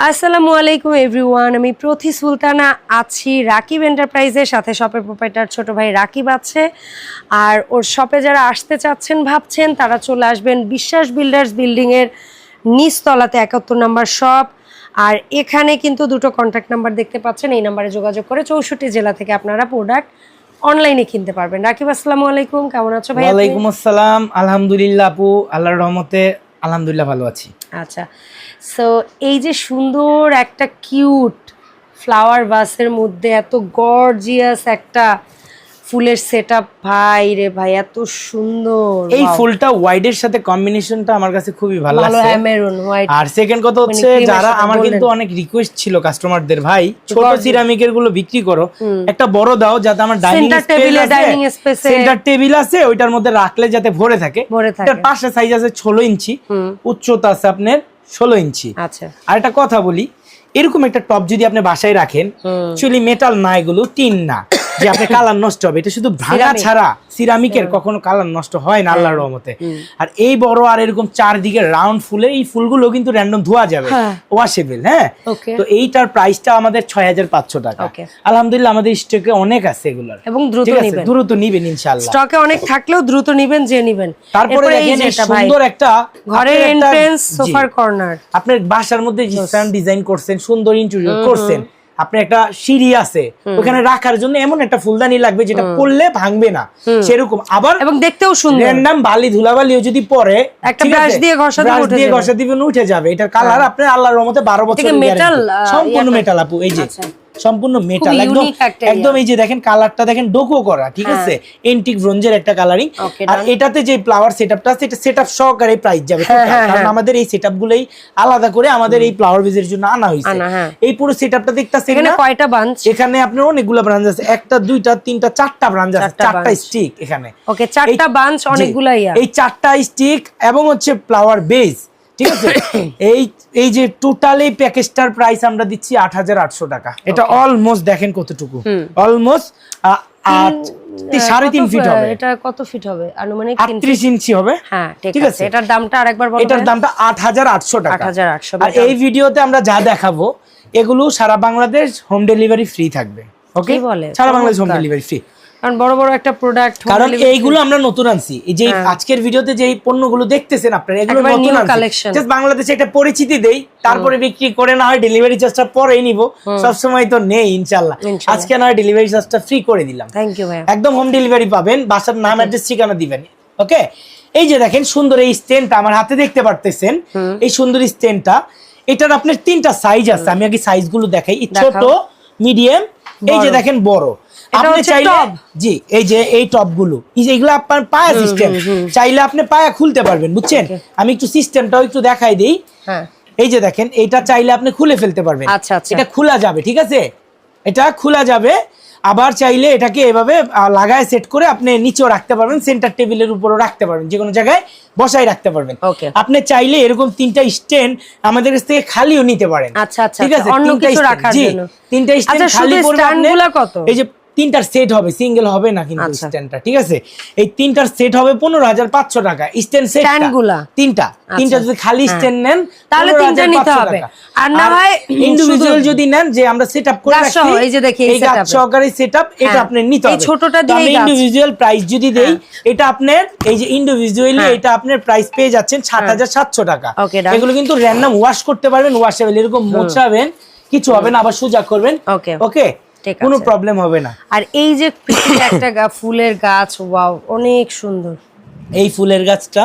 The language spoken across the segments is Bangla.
আসসালামু আলাইকুম এভরিওয়ান আমি প্রতি সুলতানা আছি রাকিব এন্টারপ্রাইজের সাথে। শপের প্রোপাইটার ছোট ভাই রাকিব আছে। আর ওর শপে যারা আসতে চাচ্ছেন, ভাবছেন, তারা চলে আসবেন বিশ্বাস বিল্ডার্স বিল্ডিংয়ের নিচতলাতে একাত্তর নাম্বার শপ আর এখানে কিন্তু দুটো কন্ট্যাক্ট নাম্বার দেখতে পাচ্ছেন। এই নাম্বারে যোগাযোগ করে চৌষট্টি জেলা থেকে আপনারা প্রোডাক্ট অনলাইনে কিনতে পারবেন। রাকিব, আসসালামু আলাইকুম। কেমন আছো ভাই? ওয়ালাইকুম আসসালাম। আলহামদুলিল্লাহ আপু, আল্লাহর রহমতে আলহামদুলিল্লাহ ভালো আছি। আচ্ছা সো এই যে সুন্দর একটা কিউট ফ্লাওয়ার ভাসের মধ্যে এত গর্জিয়াস একটা ফুলের সেট আপ ভাই রে ভাই এত সুন্দর এই. ফুলটা হোয়াইটের সাথে কম্বিনেশনটা আমার কাছে খুবই ভালো লাগছে। হ্যাঁ মেরুন হোয়াইট আর সেকেন্ড কথা হচ্ছে যারা আমার কিন্তু অনেক রিকোয়েস্ট ছিল কাস্টমারদের ভাই ছোট সিরামিকেরগুলো বিক্রি করো একটা বড় দাও যাতে আমার ডাইনিং dining space এ- সেন্টার টেবিল আছে ওইটার মধ্যে রাখলে যাতে ভরে থাকে। এটার পাশে সাইজ আছে ষোলো ইঞ্চি উচ্চতা আছে আপনার ষোলো ইঞ্চি। আচ্ছা। আর একটা কথা বলি এরকম একটা টপ যদি আপনি বাসায় রাখেন। অ্যাকচুয়ালি মেটাল না এগুলো টিন না। যে আপনি কালার নষ্ট হবে এটা শুধু ভাঙা ছাড়া সিরামিকের কখনো কালার নষ্ট হয় না আল্লাহর রহমতে। আর এই বড় আর এরকম চারদিকে রাউন্ড ফুলে এই ফুলগুলো কিন্তু র্যান্ডম ধোয়া যাবে। হ্যাঁ। ওয়াশেবল হ্যাঁ? তো এইটার প্রাইসটা আমাদের ছয় হাজার পাঁচশো টাকা. আলহামদুলিল্লাহ আমাদের স্টকে অনেক আছে এগুলোর। এবং দ্রুত দ্রুত নিবেন ইনশাল্লাহ স্টকে অনেক থাকলেও দ্রুত নিবেন যে নিবেন। তারপরে সুন্দর একটা ঘরের এন্ট্রেন্স সোফার কর্নার আপনার বাসার মধ্যে ডিজাইন করছেন সুন্দর ইন্টেরিয়র করছেন আপনি একটা সিঁড়ি আছে ওখানে রাখার জন্য এমন একটা ফুলদানি লাগবে যেটা পড়লে ভাঙবে না। সেরকম। আবার এবং দেখতেও সুন্দর। র্যান্ডাম বালি ধুলাবালিও যদি পরে একটা ব্রাশ? দিয়ে ঘষা উঠে দিয়ে। ঘষা দিবেন উঠে যাবে। এটার কালার আপনার আল্লাহর রহমতে বারো বছর থেকে মেটাল সম্পূর্ণ মেটাল আপু এই যে। আচ্ছা। সম্পূর্ণ মেটাল একদম। একদম এই যে দেখেন কালারটা দেখেন ডোকো করা ঠিক আছে? এন্টিক ব্রোঞ্জের একটা কালারিং আর এটাতে যে ফ্লাওয়ার সেটআপটা আছে এটা সেটআপ সহকারে প্রাইস যাবে হ্যাঁ। হ্যাঁ, কারণ হ্যাঁ। আমাদের এই সেটআপ গুলোই আলাদা করে আমাদের এই ফ্লাওয়ার বেজের জন্য আনা হয়েছে। হ্যাঁ। এই পুরো সেটআপটা দেখতাছেন এখানে কয়টা ব্রাঞ্চ এখানে আপনার অনেকগুলো ব্রাঞ্চ আছে। একটা দুইটা তিনটা চারটা ব্রাঞ্চ আছে। চারটা স্টিক এখানে। ওকে চারটা এই- বাঞ্চ জি, অনেকগুলা এই চারটা স্টিক এবং হচ্ছে ফ্লাওয়ার বেস ঠিক আছে? এই এই যে টোটাল প্যাকেজটার প্রাইস আমরা দিচ্ছি আট হাজার আটশো টাকা। এটা অলমোস্ট দেখেন কতটুকু। অলমোস্ট আট সাড়ে তিন ফিট হবে। এটা কত ফিট হবে? আনুমানিক তিন আটত্রিশ ইঞ্চি হবে। হ্যাঁ ঠিক আছে? এটার দামটা আরেকবার এটার দামটা আট হাজার আটশো টাকা। 8,800 আর এই ভিডিওতে আমরা যা দেখাবো এগুলো সারা বাংলাদেশ হোম ডেলিভারি ফ্রি থাকবে। ওকে বলে? সারা বাংলাদেশ হোম ডেলিভারি ফ্রি কারণ বড় বড় একটা প্রোডাক্ট কারণ এইগুলো আমরা নতুন আনছি। এই যে আজকের ভিডিওতে যে এই পণ্যগুলো দেখতেছেন আপনারা এগুলো নতুন new জাস্ট বাংলাদেশে একটা পরিচিতি দেই তারপরে বিক্রি করে না হয় ডেলিভারি চার্জটা পরেই নিব। সব সময় তো নেই ইনশাআল্লাহ। আজকে না হয় ডেলিভারি চার্জটা ফ্রি করে দিলাম। থ্যাংক ইউ ভাইয়া একদম হোম ডেলিভারি পাবেন বাসার নাম অ্যাড্রেস ঠিকানা দিবেন। ওকে এই যে দেখেন সুন্দর এই স্টেনটা আমার হাতে দেখতে পারতেছেন। এই সুন্দর স্টেনটা এটার আপনার তিনটা সাইজ আছে। আমি আগে সাইজগুলো দেখাই। ছোট মিডিয়াম এই যে দেখেন বড়। আপনি চাইলে জি এই যে এই টপগুলো এই যে এগুলো আপনার পায়া সিস্টেম চাইলে আপনি পায়া খুলতে পারবেন বুঝছেন? আমি একটু সিস্টেমটাও একটু দেখাই দিই। হ্যাঁ। এই যে দেখেন এটা চাইলে আপনি খুলে ফেলতে পারবেন। আচ্ছা, আচ্ছা। এটা খোলা যাবে ঠিক আছে? এটা খোলা যাবে আবার চাইলে এটাকে এভাবে লাগায় সেট করে আপনি নিচেও রাখতে পারবেন সেন্টার টেবিলের উপরও রাখতে পারবেন যে কোনো জায়গায় বসাই রাখতে পারবেন। আপনি চাইলে এরকম তিনটা স্ট্যান্ড আমাদের কাছ থেকে খালিও নিতে পারেন। আচ্ছা, আচ্ছা, ঠিক আছে? অন্য তিনটা কিছু রাখার জন্য। তিনটা স্ট্যান্ড খালি শুধু করবে stand আপনি- গুলা কত? এই যে তিনটার সেট হবে সিঙ্গেল হবে না কিন্তু আচ্ছা। স্ট্যান্ডটা ঠিক আছে এই তিনটার সেট হবে পনেরো হাজার পাঁচশো টাকা স্ট্যান্ড সেটগুলা? তিনটা তিনটা যদি খালি স্ট্যান্ড নেন তাহলে তিনটা নিতে হবে। আর না হয় ইন্ডিভিজুয়াল যদি নেন যে আমরা সেটআপ করে রাখছি এই যে দেখি এই গাছ। সহকারে সেটআপ এটা হ্যাঁ। আপনি নিতে হবে এই ছোটটা তো দিয়েই আমি গাছ। ইন্ডিভিজুয়াল প্রাইস যদি দেই এটা আপনার এই যে ইন্ডিভিজুয়ালি হ্যাঁ। এটা আপনার প্রাইস পেয়ে যাচ্ছেন সাত হাজার সাতশো টাকা এগুলো কিন্তু র্যান্ডম ওয়াশ করতে পারবেন ওয়াশেবল এরকম মোছাবেন কিছু হবে না আবার সোজা করবেন. ওকে ঠিক কোনো প্রবলেম হবে না। আর এই যে একটা ফুলের গাছ ওয়াও অনেক সুন্দর। এই ফুলের গাছটা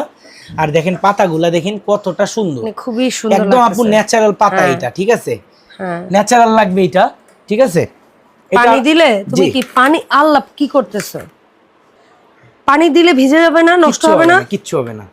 আর দেখেন পাতাগুলা দেখেন কতটা সুন্দর। মানে খুবই সুন্দর একদম আপু ন্যাচারাল পাতা হ্যাঁ। এটা ঠিক আছে? হ্যাঁ। ন্যাচারাল লাগবে এটা ঠিক আছে? পানি দিলে তুমি কি পানি আল্লাহ কি করতেছো? পানি দিলে ভিজে যাবে না নষ্ট হবে না? কিচ্ছু হবে না।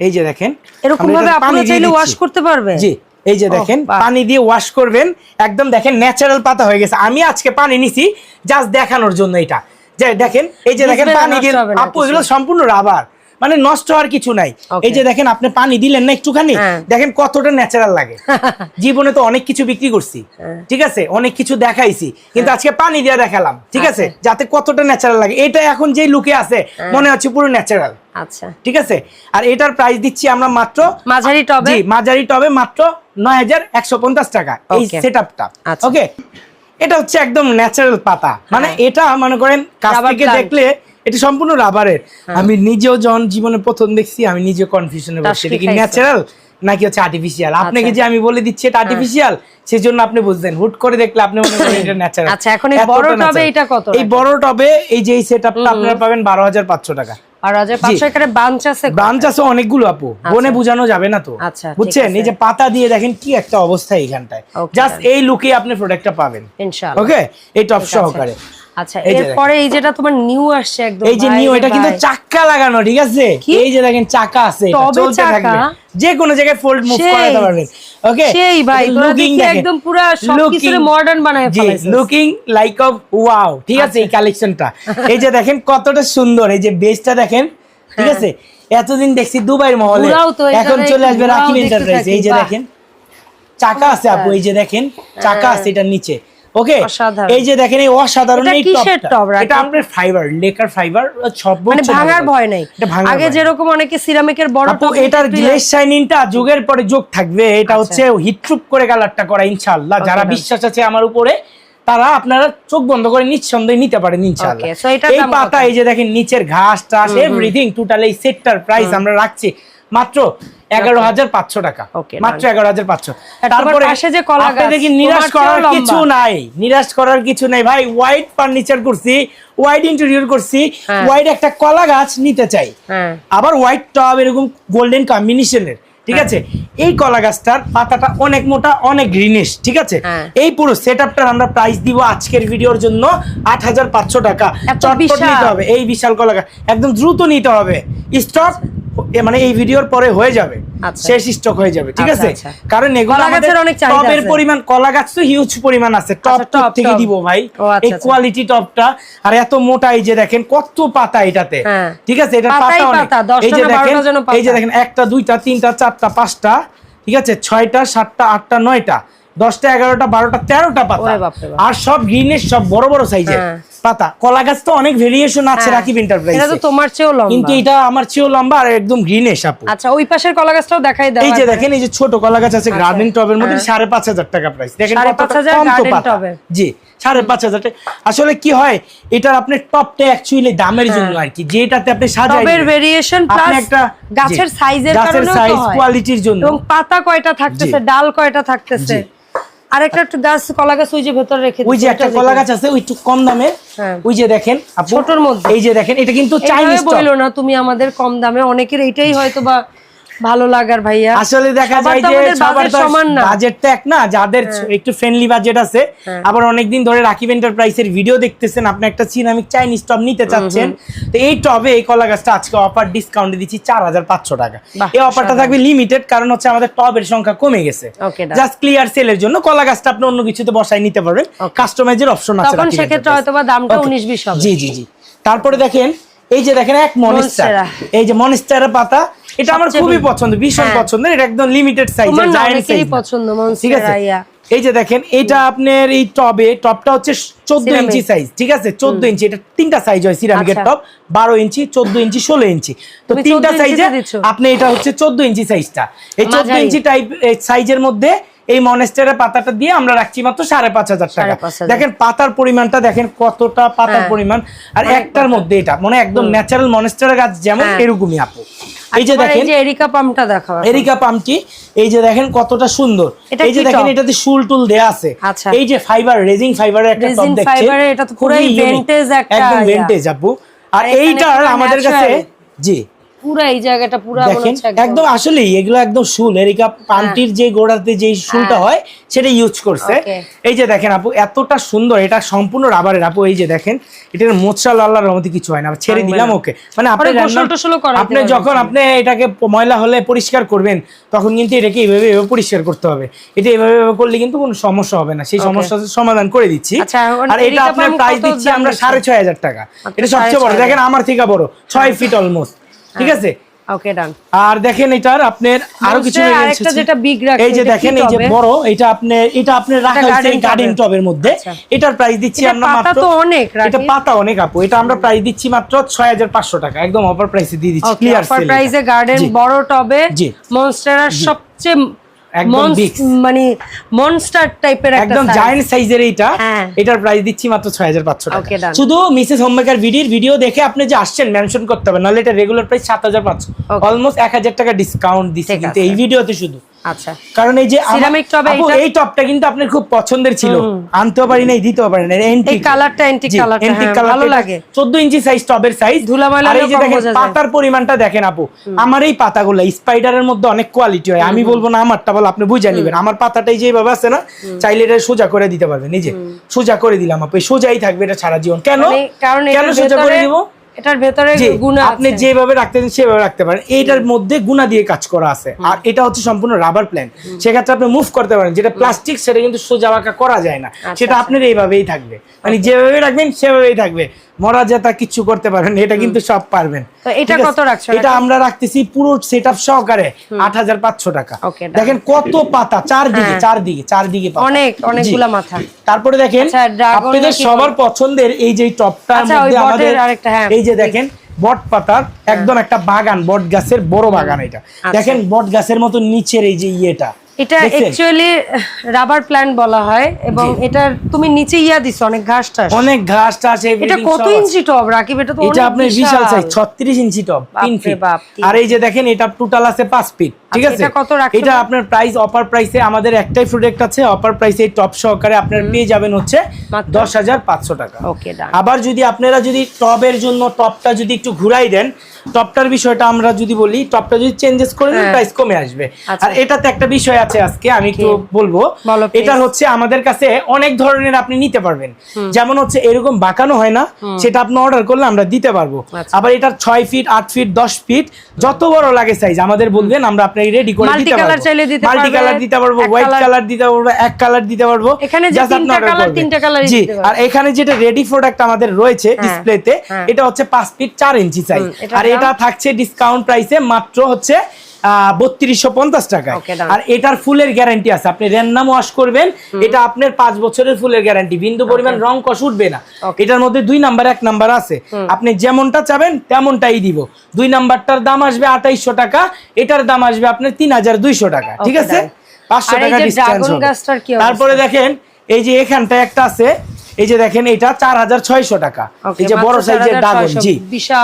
এই যে দেখেন এরকম ভাবে এটা আপনারা পানি দিয়ে চাইলে ওয়াশ করতে পারবে জি। এই যে দেখেন পানি দিয়ে ওয়াশ করবেন। একদম দেখেন ন্যাচারাল পাতা হয়ে গেছে। আমি আজকে পানি নিছি জাস্ট দেখানোর জন্য এটা। যে দেখেন এই যে দেখেন পানি দিয়ে আপু এগুলো সম্পূর্ণ রাবার মানে নষ্ট হওয়ার কিছু নাই। এই যে দেখেন আপনি পানি দিলেন না একটুখানি হ্যাঁ। দেখেন কতটা ন্যাচারাল লাগে। জীবনে তো অনেক কিছু বিক্রি করছি। হ্যাঁ। ঠিক আছে? অনেক কিছু দেখাইছি। কিন্তু আজকে পানি দিয়ে দেখালাম ঠিক আছে? যাতে কতটা ন্যাচারাল লাগে। এটা এখন যে লুকে আছে হ্যাঁ। মনে হচ্ছে পুরো ন্যাচারাল আচ্ছা। ঠিক আছে? আর এটার প্রাইস দিচ্ছি আমরা মাত্র মাঝারি টবে? জি মাঝারি টবে মাত্র নয় হাজার একশো পঞ্চাশ টাকা। এই. সেট আপটা আচ্ছা। ওকে এটা হচ্ছে একদম ন্যাচারাল পাতা। মানে হ্যাঁ। এটা মনে করেন কাছ থেকে দেখলে এটা সম্পূর্ণ রাবারের। আমি নিজেও যখন জীবনে প্রথম দেখছি আমি নিজে কনফিউশনে টাসকি এটা কি ন্যাচারাল নাকি হচ্ছে আর্টিফিশিয়াল আপনাকে আচ্ছা। যে আমি বলে দিচ্ছি এটা আর্টিফিশিয়াল সেই জন্য আপনি বুঝলেন। হুট করে দেখলে আপনি মনে করেন এটা ন্যাচারাল আচ্ছা, এখন এই বড় টবে এটা কত এই বড় টবে এই যে এই সেট আপটা আপনারা পাবেন বারো হাজার পাঁচশো টাকা। আর হাজার পাঁচশো এখানে বাঞ্চ আছে ব্রাঞ্চ আছে অনেকগুলো আপু। বনে বোঝানো যাবে না তো। আচ্ছা, বুঝছেন? এই যে পাতা দিয়ে দেখেন কি একটা অবস্থা এইখানটায়। জাস্ট এই লুকে আপনি প্রোডাক্টটা পাবেন। ইনশাআল্লাহ। ওকে এই টপ সহকারে। আচ্ছা এই যে এরপরে এই যেটা তোমার নিউ আসছে একদম এই যে নিউ এটা কিন্তু। চাক্কা লাগানো ঠিক আছে? এই যে দেখেন চাকা আছে এটা চলতে চাকা? থাকবে। যে কোনো জায়গায় ফোল্ড মুভ করাতে পারবেন ওকে সেই ভাই দেখি একদম পুরা সবকিছুরে মডার্ন বানায় ফেলাইছিস লুকিং লাইক অফ ওয়াও ঠিক আছে এই কালেকশনটা এই যে দেখেন কতটা সুন্দর এই যে বেসটা দেখেন ঠিক হ্যাঁ। আছে? এতদিন দেখছি দুবাইয়ের মহলে। এখন চলে আসবে রাকিব এন্টারপ্রাইজ এই যে দেখেন চাকা আছে আপু এই যে দেখেন চাকা আছে এটার নিচে। ওকে? এই যে দেখেন এই অসাধারণ এই টপটা এটা আপনার ফাইবার লেকার ফাইবার মানে ভাঙার ভয় নাই। আগে যেরকম অনেকে সিরামিকের বড় টব এটার গ্লেজ শাইনিংটা যুগের পরে যোগ থাকবে। এটা আচ্ছা। হচ্ছে হিটপ্রুফ করে কালারটা করা ইনশাআল্লাহ। যারা বিশ্বাস আছে আমার উপরে তারা আপনারা চোখ বন্ধ করে নিঃসন্দেহে নিতে পারেন ইনশাআল্লাহ। এই পাতা এই যে দেখেন নিচের ঘাস টাস এভরিথিং টোটাল এই সেটটার প্রাইস আমরা রাখছি। মাত্র এগারো হাজার পাঁচশো টাকা। মাত্র এগারো হাজার পাঁচশো। গাছ, নিরাশ করার কিছু নাই? নিরাশ করার কিছু নাই। ভাই হোয়াইট ফার্নিচার করছি হোয়াইট ইন্টেরিয়র করছি হ্যাঁ। হোয়াইট একটা কলা গাছ নিতে চাই। হ্যাঁ। আবার হোয়াইট টব এরকম গোল্ডেন কম্বিনেশনের ঠিক হ্যাঁ। আছে? এই কলা গাছটার পাতাটা অনেক মোটা অনেক গ্রিনিশ ঠিক আছে? হ্যাঁ। এই পুরো সেট আমরা প্রাইস দিব আজকের ভিডিওর জন্য আট হাজার পাঁচশো টাকা। চটপট নিতে হবে। এই বিশাল কলা গাছ একদম দ্রুত নিতে হবে। স্টক মানে এই ভিডিওর পরে হয়ে যাবে আচ্ছা। শেষ স্টক হয়ে যাবে ঠিক আচ্ছা, আছে আচ্ছা। কারণ এগুলো আমাদের আছে। পরিমাণ কলা গাছ তো হিউজ পরিমাণ আছে টপ টব, থেকে দিব ভাই এই। কোয়ালিটি টপটা আর এত মোটা এই যে দেখেন কত পাতা এটাতে হ্যাঁ। ঠিক আছে এটা পাতা অনেক এই যে দেখেন এই যে দেখেন একটা দুইটা তিনটা চারটা পাঁচটা ঠিক আছে ছয়টা সাতটা আটটা নয়টা দশটা এগারোটা বারোটা তেরোটা পাতা। আর সব গ্রিনের সব বড় বড় সাইজের হ্যাঁ। পাতা কলা গাছ তো অনেক ভেরিয়েশন আছে হ্যাঁ। রাকিব এন্টারপ্রাইজ এটা তো তোমার চেয়েও লম্বা কিন্তু এটা আমার চেয়েও লম্বা আর একদম গ্রিনেশ আপু আচ্ছা ওই পাশের কলা গাছটাও দেখাই দাও এই যে দেখেন এই যে ছোট কলা গাছ আছে গার্ডেন টবের মধ্যে হ্যাঁ। সাড়ে পাঁচ হাজার টাকা প্রাইস দেখেন কতটা কম তো পাতা টবে। জি সাড়ে পাঁচ হাজার টাকা আসলে কি হয় এটার আপনার টপটা অ্যাকচুয়ালি দামের জন্য আর কি যেটাতে আপনি সাজাই হ্যাঁ। টবের। ভেরিয়েশন আপনি প্লাস একটা গাছের সাইজের গাছের কারণেও তো সাইজ কোয়ালিটির জন্য এবং পাতা কয়টা থাকতেছে ডাল কয়টা থাকতেছে। আর একটা একটু গাছ কলা গাছ ওই যে ভেতরে রেখে ওই যে একটা কলা গাছ আছে ওই একটু কম দামে হ্যাঁ। ওই যে দেখেন ছোটর মধ্যে। এই যে দেখেন এটা কিন্তু চাইনিজ বইলো না তুমি আমাদের কম দামে অনেকের এইটাই হয়তো বা ভালো লাগার ভাইয়া। আসলে দেখা যায় যে সবার তো সমান না। বাজেট তো এক না যাদের একটু ফ্রেন্ডলি বাজেট আছে। হ্যাঁ। আবার অনেকদিন ধরে রাকিব এন্টারপ্রাইজের ভিডিও দেখতেছেন আপনি একটা সিনামিক চাইনিজ টপ নিতে চাচ্ছেন। তো এই টবে এই কলা গাছটা আজকে অফার ডিসকাউন্টে দিচ্ছি চার হাজার পাঁচশো টাকা। এই অফারটা থাকবে লিমিটেড কারণ হচ্ছে আমাদের টবের সংখ্যা কমে গেছে। জাস্ট ক্লিয়ার সেলের জন্য কলা গাছটা আপনি অন্য কিছুতে বসায় নিতে পারবেন। কাস্টমাইজের অপশন আছে তখন সেক্ষেত্রে Enterprise। হয়তো দামটা Okay. 19-20 হবে। জি জি জি। তারপরে দেখেন এই যে দেখেন এক মনিস্টার। এই যে মনিস্টারের পাতা এটা আমার খুবই পছন্দ ভীষণ পছন্দ পছন্দের এটা একদম লিমিটেড সাইজ জায়ান্ট সাইজ পছন্দ ঠিক আছে? এই যে দেখেন এটা আপনার এই টবে টপটা হচ্ছে চোদ্দ। ইঞ্চি সাইজ ঠিক আছে? চোদ্দ ইঞ্চি এটা তিনটা সাইজ হয় সিরামিকের আচ্ছা। টপ বারো ইঞ্চি চোদ্দ ইঞ্চি ষোলো ইঞ্চি। তো তিনটা 14 ইঞ্চিতে সাইজে আপনি এটা হচ্ছে চোদ্দ ইঞ্চি সাইজটা এই চোদ্দ ইঞ্চি টাইপ সাইজের মধ্যে এই মনেস্টারের পাতাটা দিয়ে আমরা রাখছি মাত্র সাড়ে পাঁচ হাজার টাকা। দেখেন পাতার পরিমাণটা দেখেন কতটা পাতার হ্যাঁ। পরিমাণ। আর একটার মধ্যে এটা মানে একদম ন্যাচারাল মনেস্টারের গাছ যেমন হ্যাঁ। এরকমই আপু। এই যে দেখেন এরিকা পামটা দেখাও এরিকা পামটি এই যে দেখেন কতটা সুন্দর। এই যে দেখেন? এটাতে শুল টুল দেয়া আছে। আচ্ছা। এই যে ফাইবার রেজিং ফাইবারের একটা টপ দেখছেন fiber এটা তো পুরোই ভেন্টেজ একটা একদম। আপু আর এইটার আমাদের কাছে জি। পুরো এই জায়গাটা পুরো দেখেন একদম আসলে এগুলো একদম শুল। এরিকা পামটির যে গোড়াতে যে শুলটা হ্যাঁ। হয় সেটা ইউজ করছে। এই যে দেখেন আপু এতটা সুন্দর এটা সম্পূর্ণ রাবারের। আপু এই যে দেখেন এটার মোচা আল্লাহর রহমতে কিছু হয় না। ছেড়ে দিলাম ওকে মানে আপনি পরে গোসল রান্না- টোসলও করাইতে আপনি যখন আপনি এটাকে ময়লা হলে পরিষ্কার করবেন তখন কিন্তু এটাকে এইভাবে এইভাবে পরিষ্কার করতে হবে। এটা এইভাবে এইভাবে করলে কিন্তু কোনো সমস্যা হবে না। সেই. সমস্যার সমাধান করে দিচ্ছি। আচ্ছা, আর এটা আপনার প্রাইস দিচ্ছি আমরা সাড়ে ছয় হাজার টাকা। আচ্ছা, এটা সবচেয়ে বড়। দেখেন আমার থেকে বড় ছয় ফিট অলমোস্ট ঠিক আছে? ওকে ডান আর দেখেন এটার আপনার আরও কিছু আরেকটা যেটা big রাখছে, এই যে দেখেন এই যে বড় এটা আপনি এটা আপনি রাখা হয়েছে গার্ডেন টবে। টবের মধ্যে। আচ্ছা। এটার প্রাইস দিচ্ছি এটা মাত্র পাতা তো অনেক, এটা পাতা অনেক আপু। এটা আমরা প্রাইস দিচ্ছি মাত্র 6500 টাকা। একদম অফার প্রাইসে দিয়ে দিচ্ছি ক্লিয়ার সেল অফার প্রাইসে গার্ডেন বড় টবে জি। সবচেয়ে একদম মানে মনস্টার টাইপের একদম। জায়ান্ট সাইজের এইটা। হ্যাঁ। এটার প্রাইস দিচ্ছি মাত্র 6500 টাকা। Okay, শুধু মিসেস হোমমেকার ভিডিওর ভিডিও দেখে আপনি যে আসছেন মেনশন করতে হবে। নাহলে এটা রেগুলার প্রাইস 7500 Okay. অলমোস্ট 1000 টাকা ডিসকাউন্ট দিচ্ছে। কিন্তু এই ভিডিওতে শুধু। আচ্ছা। কারণ এই যে আমার- Ceramic tub এ আপু, এইটা- এই টপটা কিন্তু আপনার খুব পছন্দের ছিল। আনতেও পারি নাই দিতেও পারি না এই কালারটা এন্টিক কালারটা ভালো লাগে। 14 ইঞ্চি সাইজ টবের সাইজ ধুলা আর এই যে দেখেন পাতার পরিমাণটা দেখেন আপু। আমার এই পাতাগুলো স্পাইডারের মধ্যে অনেক কোয়ালিটি হয়। আমি বলব না আমারটা বল আপনি বুঝে নেবেন। আমার পাতাটাই যেভাবে আছে না চাইলে এটা সোজা করে দিতে পারবেন। এই যে সোজা করে দিলাম আপু। সোজাই থাকবে এটা সারা জীবন। কেন? মানে কারণ কেন সোজা করে দিব? এটার ভেতরে গুণা আপনি যেভাবে রাখতে চান সেভাবে রাখতে পারেন। এইটার মধ্যে গুণা দিয়ে কাজ করা আছে। আর এটা হচ্ছে সম্পূর্ণ রাবার প্ল্যান সেক্ষেত্রে আপনি মুভ করতে পারেন। যেটা প্লাস্টিক সেটা কিন্তু সোজা বাঁকা করা যায় না। আচ্ছা, সেটা আপনার এইভাবেই থাকবে। মানে যেভাবে রাখবেন সেভাবেই থাকবে। মরা যেতা কিচ্ছু করতে পারেন এটা কিন্তু সব পারবেন। এটা কত রাখছো এটা আমরা রাখতেছি পুরো সেট আপ সহকারে আট হাজার পাঁচশো টাকা। দেখেন কত পাতা চারদিকে হ্যাঁ। চারদিকে চারদিকে পাতা। অনেক অনেকগুলা মাথা। তারপরে দেখেন আচ্ছা, আপনাদের সবার পছন্দের এই যে টপটার আচ্ছা, মধ্যে আমাদের হ্যাঁ। এই যে দেখেন বট পাতার একদম একটা বাগান বট গাছের বড় বাগান এটা। আচ্ছা। দেখেন বট গাছের মতো নিচের এই যে ইয়েটা এটা? অ্যাকচুয়ালি রাবার প্ল্যান্ট বলা হয় এবং এটার তুমি নিচে ইয়া দিছো অনেক ঘাস টাস। অনেক ঘাস টাস এটা কত ইঞ্চি টব রাকিব? এটা তো এটা আপনার বিশাল সাইজ 36 ইঞ্চি টপ তিন বাপরে ফিট বাপ, আর এই যে দেখেন এটা টোটাল আছে 5 ফিট ঠিক আচ্ছা, আছে? এটা কত রাখছো এটা আপনার প্রাইস অফার প্রাইসে আমাদের একটাই প্রোডাক্ট আছে অফার প্রাইসে টপ সহকারে আপনার পেয়ে যাবেন হচ্ছে মাত্র? 10500 টাকা। ওকে আবার যদি আপনারা যদি টবের জন্য টপটা যদি একটু ঘুরাই দেন টপটার বিষয়টা আমরা যদি বলি টপটা যদি চেঞ্জেস করে হ্যাঁ। প্রাইস কমে আসবে। আচ্ছা। আর এটাতে একটা বিষয় আছে আজকে আমি একটু বলব। এটা হচ্ছে আমাদের কাছে অনেক ধরনের আপনি নিতে পারবেন। যেমন হচ্ছে এরকম বাঁকানো হয় না সেটা আপনি অর্ডার করলে আমরা দিতে পারব। আচ্ছা। আবার এটা ছয় ফিট আট ফিট দশ ফিট যত বড় লাগে সাইজ আমাদের বলবেন আমরা আপনাকে রেডি করে দিতে পারব। মাল্টি কালার দিতে পারব হোয়াইট কালার দিতে পারব এক কালার দিতে পারব। এখানে জি আর এখানে যেটা রেডি প্রোডাক্ট আমাদের রয়েছে হ্যাঁ, ডিসপ্লেতে হ্যাঁ। এটা হচ্ছে পাঁচ ফিট চার ইঞ্চি সাইজ আর? এটা থাকছে ডিসকাউন্ট প্রাইসে মাত্র হচ্ছে বত্রিশশো পঞ্চাশ টাকা আর এটার ফুলের গ্যারান্টি আছে। আপনি র্যান্ডাম ওয়াশ করবেন এটা আপনার পাঁচ বছরের ফুলের গ্যারান্টি বিন্দু পরিমাণ রং কষ উঠবে না। এটার মধ্যে দুই নাম্বার এক নাম্বার আছে। আপনি যেমনটা চাবেন তেমনটাই দিব। দুই নাম্বারটার দাম আসবে আঠাইশশো টাকা এটার দাম আসবে আপনার তিন হাজার দুইশো টাকা। ঠিক আছে? পাঁচশো টাকা? তারপরে দেখেন এই যে এখানটা একটা আছে এই যে দেখেন এটা চার হাজার ছয়শো টাকা। এই যে বড় সাইজের 4,600 ড্রাগন জি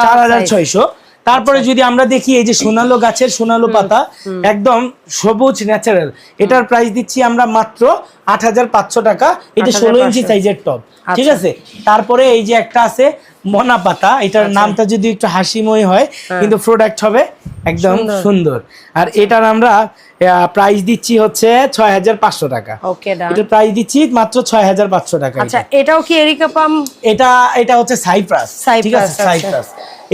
চার হাজার। ছয়শো। তারপরে যদি আমরা দেখি এই যে সোনালো গাছের সোনালো পাতা একদম সবুজ ন্যাচারাল এটার প্রাইস দিচ্ছি আমরা মাত্র আট হাজার পাঁচশো টাকা। এটা ষোলো ইঞ্চি সাইজের টপ ঠিক আচ্ছা। আছে? তারপরে এই যে একটা আছে মনা পাতা এটার নামটা যদি একটু হাসিময় হয় কিন্তু প্রোডাক্ট হবে একদম সুন্দর। আর এটার আমরা প্রাইস দিচ্ছি হচ্ছে ছয় হাজার পাঁচশো টাকা। এটা প্রাইস দিচ্ছি মাত্র ছয় হাজার পাঁচশো টাকা আচ্ছা এটাও কি এরিকা পাম? এটা এটা হচ্ছে সাইপ্রাস ঠিক আছে? আচ্ছা। সাইপ্রাস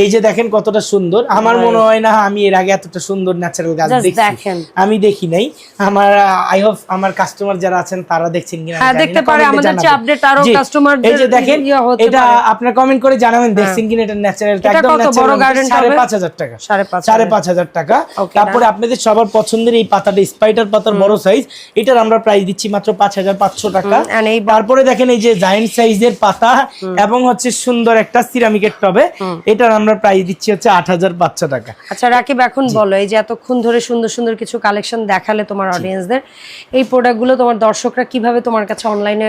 এই যে দেখেন কতটা সুন্দর। আমার মনে হয় না আমি এর আগে এতটা সুন্দর ন্যাচারাল গাছ দেখেন। আমি দেখি নাই। আমার আই হোপ আমার কাস্টমার যারা আছেন তারা দেখছেন কিনা হ্যাঁ, দেখতে পারে, আমাদের। যে update আরও customer এই যে দেখেন ইয়ে এটা আপনারা কমেন্ট করে জানাবেন দেখছেন কিনা এটা ন্যাচারাল এটা একদম কত বড়? পাঁচ হাজার টাকা। সাড়ে পাঁচ সাড়ে হাজার। পাঁচ হাজার টাকা। তারপরে আপনাদের সবার পছন্দের এই পাতাটা স্পাইডার পাতার বড় সাইজ এটার আমরা প্রাইস দিচ্ছি মাত্র পাঁচ হাজার পাঁচশো টাকা। তারপরে দেখেন এই যে জায়েন্ট সাইজের পাতা এবং হচ্ছে সুন্দর একটা সিরামিকের টবে। এটার আমরা প্রাইস দিচ্ছি হচ্ছে আট হাজার পাঁচশো টাকা। আচ্ছা রাকিব এখন বলো এই যে এতক্ষণ ধরে সুন্দর সুন্দর কিছু কালেকশন দেখালে তোমার অডিয়েন্সদের এই প্রোডাক্টগুলো তোমার দর্শকরা কীভাবে তোমার কাছে অনলাইনে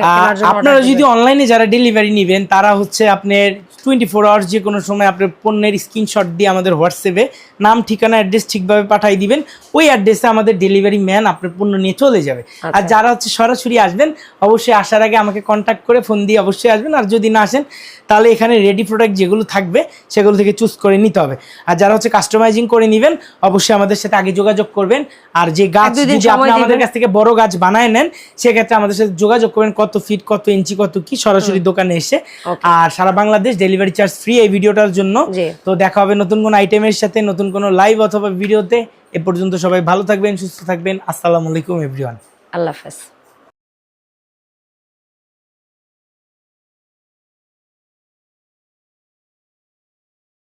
আপনারা যদি অনলাইনে যারা ডেলিভারি নেবেন তারা হচ্ছে আপনার টোয়েন্টি ফোর আওয়ার্স যে কোনো সময় আপনার পণ্যের স্ক্রিনশট দিয়ে আমাদের হোয়াটসঅ্যাপে নাম ঠিকানা অ্যাড্রেস ঠিকভাবে পাঠিয়ে দিবেন। ওই অ্যাড্রেসে আমাদের ডেলিভারি ম্যান আপনার পণ্য নিয়ে চলে যাবে। আর আচ্ছা। যারা হচ্ছে সরাসরি আসবেন অবশ্যই আসার আগে আমাকে কন্ট্যাক্ট করে ফোন দিয়ে অবশ্যই আসবেন। আর যদি না আসেন তাহলে এখানে রেডি প্রোডাক্ট যেগুলো থাকবে সেগুলো থেকে চুজ করে নিতে হবে। আর যারা হচ্ছে কাস্টমাইজিং করে নেবেন অবশ্যই আমাদের সাথে আগে যোগাযোগ করবেন। আর যে গাছ যদি আপনি আমাদের কাছ থেকে বড় গাছ বানায় নেন সেক্ষেত্রে আমাদের সাথে যোগাযোগ করবেন কত ফিট কত ইঞ্চি কত কি সরাসরি দোকানে এসে। আর সারা বাংলাদেশ ডেলিভারি চার্জ ফ্রি এই ভিডিওটার জন্য। তো দেখা হবে নতুন কোন আইটেমের সাথে নতুন কোন লাইভ অথবা ভিডিওতে এ পর্যন্ত সবাই ভালো থাকবেন সুস্থ থাকবেন। আসসালামু আলাইকুম এভরিওয়ান আল্লাহ হাফেজ।